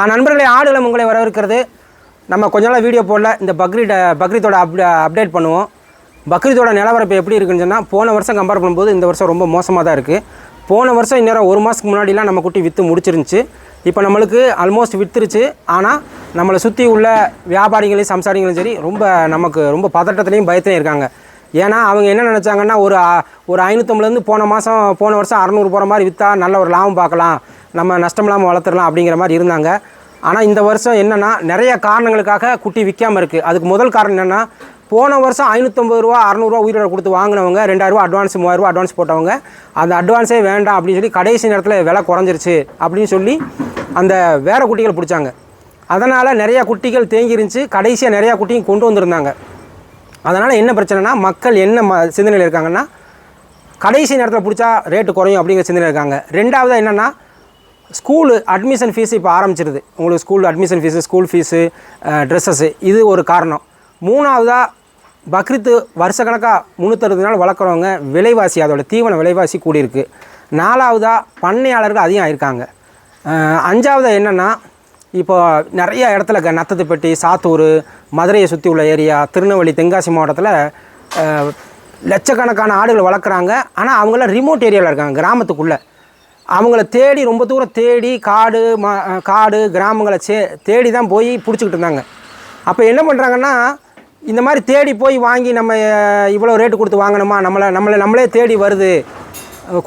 நண்பர்களே ஆடுகளம் உங்களை வரவிருக்கிறது நம்ம கொஞ்ச நாள் வீடியோ போடல. இந்த பக்ரீட பக்ரீத்தோட அப் அப்டேட் பண்ணுவோம். பக்ரீத்தோட நிலவரப்பு எப்படி இருக்குன்னு சொன்னால் போன வருஷம் கம்பேர் பண்ணும்போது இந்த வருஷம் ரொம்ப மோசமாக தான் இருக்குது போன வருஷம் இந்நேரம் ஒரு மாதத்துக்கு முன்னாடிலாம் நம்ம குட்டி விற்று முடிச்சிருந்துச்சு. இப்போ நம்மளுக்கு ஆல்மோஸ்ட் விற்றுருச்சு ஆனால் நம்மளை சுற்றி உள்ள வியாபாரிகளையும் சம்சாரிகளும் சரி ரொம்ப நமக்கு ரொம்ப பதட்டத்துலேயும் பயத்துலையும் இருக்காங்க. ஏன்னா அவங்க என்ன நினச்சாங்கன்னா ஒரு ஒரு ஐநூற்றம்பதுலேருந்து போன மாதம் போன வருஷம் அறநூறு போகிற மாதிரி விற்றா நல்ல ஒரு லாபம் பார்க்கலாம். நம்ம நஷ்டம் இல்லாமல் வளர்த்துடலாம் அப்படிங்கிற மாதிரி இருந்தாங்க. ஆனால் இந்த வருஷம் என்னென்னா நிறைய காரணங்களுக்காக குட்டி விற்காமல் இருக்குது அதுக்கு முதல் காரணம் என்னென்னா போன வருஷம் ஐநூற்றம்பது ரூபா அறநூறுவா உயிரோட கொடுத்து வாங்கினவங்க ரெண்டாயிரரூவா அட்வான்ஸ் மூவாயிரரூவா அட்வான்ஸ் போட்டவங்க அந்த அட்வான்ஸே வேண்டாம் அப்படின்னு சொல்லி கடைசி நேரத்தில் விலை குறைஞ்சிருச்சு அப்படின்னு சொல்லி அந்த வேற குட்டிகள் பிடிச்சாங்க. அதனால் நிறையா குட்டிகள் தேங்கி இருந்துச்சு கடைசியாக நிறையா குட்டியும் கொண்டு வந்திருந்தாங்க. அதனால் என்ன பிரச்சனைனா மக்கள் என்ன ம சிந்தனையில் இருக்காங்கன்னா கடைசி நேரத்தில் பிடிச்சா ரேட்டு குறையும் அப்படிங்கிற சிந்தனையில் இருக்காங்க. ரெண்டாவது என்னென்னா ஸ்கூலு அட்மிஷன் ஃபீஸ் இப்போ ஆரம்பிச்சிருது. உங்களுக்கு school admission fees school fees dresses இது ஒரு காரணம். மூணாவதாக பக்ரீத்து வருஷக்கணக்காக முந்நூற்றறுபது நாள் வளர்க்குறவங்க விலைவாசி அதோட தீவன விலைவாசி கூடியிருக்கு. நாலாவதாக பண்ணையாளர்கள் அதிகம் ஆயிருக்காங்க அஞ்சாவதாக என்னென்னா இப்போ நிறைய இடத்துல நத்தத்துப்பட்டி சாத்தூர் மதுரையை சுற்றி உள்ள ஏரியா திருநெல்வேலி தென்காசி மாவட்டத்தில் லட்சக்கணக்கான ஆடுகள் வளர்க்குறாங்க. ஆனால் அவங்களாம் ரிமோட் ஏரியாவில் இருக்காங்க கிராமத்துக்குள்ளே. அவங்கள தேடி ரொம்ப தூரம் தேடி காடு ம காடு கிராமங்களை சே தேடி தான் போய் பிடிச்சிக்கிட்டு இருந்தாங்க. அப்போ என்ன பண்ணுறாங்கன்னா இந்த மாதிரி தேடி போய் வாங்கி நம்ம இவ்வளோ ரேட்டு கொடுத்து வாங்கணுமா? நம்மளை நம்மளை நம்மளே தேடி வருது.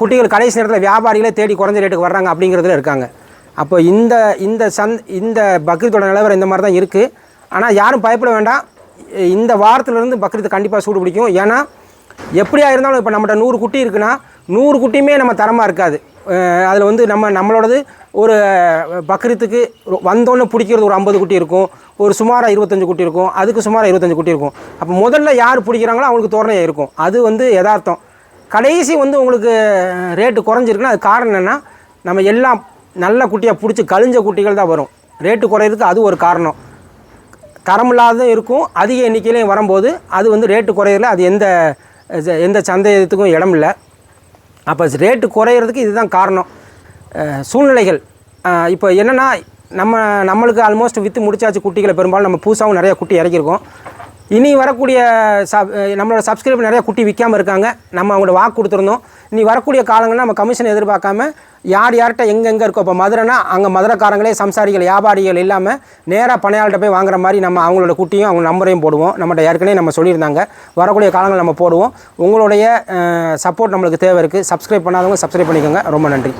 குட்டிகள் கடைசி நேரத்தில் வியாபாரிகளே தேடி குறைஞ்ச ரேட்டுக்கு வர்றாங்க அப்படிங்கிறதுல இருக்காங்க. அப்போ இந்த இந்த சந்த் இந்த பக்ரீத்தோட நிலவரம் இந்த மாதிரி தான் இருக்குது ஆனால் யாரும் பயப்பட வேண்டாம். இந்த வாரத்துலேருந்து பக்ரீத்து கண்டிப்பாக சூடு பிடிக்கும். ஏன்னா எப்படியா இருந்தாலும் இப்போ நம்மகிட்ட நூறு குட்டி இருக்குன்னா நூறு குட்டியுமே நம்ம தரமாக இருக்காது. அதில் வந்து நம்ம நம்மளோடது ஒரு பக்ரீத்துக்கு வந்தோன்னே பிடிக்கிறது ஒரு ஐம்பது குட்டி இருக்கும். ஒரு சுமாராக இருபத்தஞ்சு குட்டி இருக்கும். அதுக்கு சுமாராக இருபத்தஞ்சு குட்டி இருக்கும். அப்போ முதல்ல யார் பிடிக்கிறாங்களோ அவங்களுக்கு தோரணையாக இருக்கும். அது வந்து யதார்த்தம். கடைசி வந்து உங்களுக்கு ரேட்டு குறைஞ்சிருக்குன்னா அது காரணம் என்னென்னா நம்ம எல்லாம் நல்ல குட்டியாக பிடிச்சி கழிஞ்ச குட்டிகள் தான் வரும். ரேட்டு குறையிறதுக்கு அது ஒரு காரணம். தரமில்லாததும் இருக்கும். அதிக எண்ணிக்கையிலையும் வரும்போது அது வந்து ரேட்டு குறையிறதுல அது எந்த எந்த சந்தேகத்துக்கும் இடம் இல்லை அப்போ ரேட்டு குறையிறதுக்கு இதுதான் காரணம். சூழ்நிலைகள். இப்போ என்னென்னா நம்ம நம்மளுக்கு ஆல்மோஸ்ட் விற்று முடிச்சாச்சு குட்டிகளை பெரும்பாலும் நம்ம புதுசாகவும் நிறையா குட்டி இறக்கியிருக்கோம். இனி வரக்கூடிய சப் நம்மளோட சப்ஸ்கிரைபர் நிறைய குட்டி விற்காமல் இருக்காங்க. நம்ம அவங்களோட வாக்கு கொடுத்துருந்தோம். இனி வரக்கூடிய காலங்களில் நம்ம கமிஷன் எதிர்பார்க்காம யார் யார்கிட்ட எங்கெங்கே இருக்கோ இப்போ மதுரைனா அங்கே மதுரைக்காரங்களே சம்சாரிகள் வியாபாரிகள் இல்லாமல் நேராக பணையாள்கிட்ட போய் வாங்குற மாதிரி நம்ம அவங்களோட குட்டியும் அவங்க நம்பரையும் போடுவோம். நம்மகிட்ட ஏற்கனவே நம்ம சொல்லியிருந்தாங்க. வரக்கூடிய காலங்கள் நம்ம போடுவோம். உங்களுடைய சப்போர்ட் நம்மளுக்கு தேவை இருக்குது சப்ஸ்கிரைப் பண்ணாதவங்க சப்ஸ்கிரைப் பண்ணிக்கோங்க. ரொம்ப நன்றி.